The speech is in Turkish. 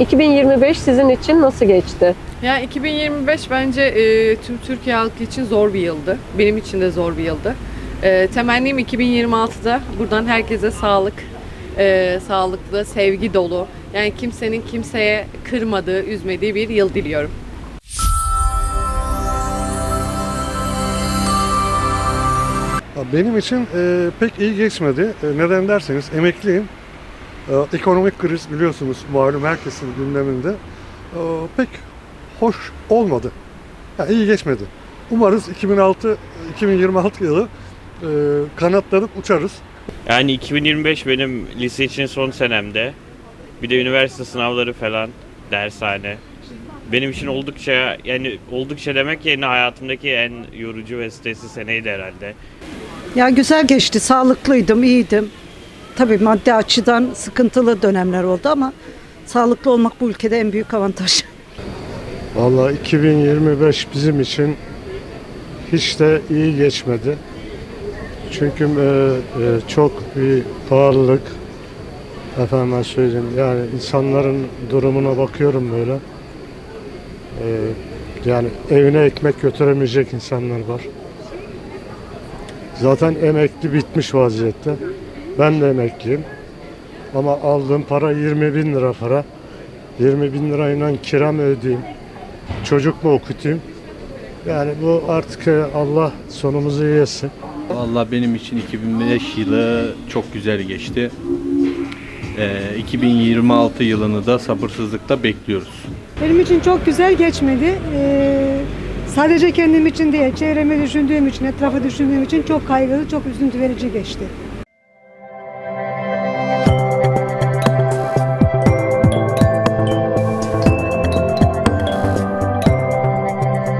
2025 sizin için nasıl geçti? Yani 2025 bence e, tüm Türkiye halkı için zor bir yıldı. Benim için de zor bir yıldı. E, temennim 2026'da buradan herkese sağlık, e, sağlıklı, sevgi dolu. Yani kimsenin kimseye kırmadığı, üzmediği bir yıl diliyorum. Benim için e, pek iyi geçmedi. E, neden derseniz emekliyim. E, ekonomik kriz biliyorsunuz malum herkesin gündeminde. E, pek hoş olmadı. Yani iyi geçmedi. Umarız 2006 2026 yılı e, kanatlanıp uçarız. Yani 2025 benim lise için son senemde. Bir de üniversite sınavları falan, dershane. Benim için oldukça yani oldukça demek yerine hayatımdaki en yorucu ve stresli seneydi herhalde. Ya güzel geçti, sağlıklıydım, iyiydim. Tabii maddi açıdan sıkıntılı dönemler oldu ama sağlıklı olmak bu ülkede en büyük avantaj. Vallahi 2025 bizim için hiç de iyi geçmedi. Çünkü e, e, çok bir pahalılık efendim söyleyeyim yani insanların durumuna bakıyorum böyle. E, yani evine ekmek götüremeyecek insanlar var. Zaten emekli bitmiş vaziyette. Ben de emekliyim. Ama aldığım para 20 bin lira para. 20 bin lirayla kiramı ödeyeyim. Çocuk mu okutayım? Yani bu artık e, Allah sonumuzu iyi etsin. Vallahi benim için 2005 yılı çok güzel geçti. Ee, 2026 yılını da sabırsızlıkla bekliyoruz. Benim için çok güzel geçmedi. Ee, sadece kendim için değil, çevremi düşündüğüm için, etrafı düşündüğüm için çok kaygılı, çok üzüntü verici geçti.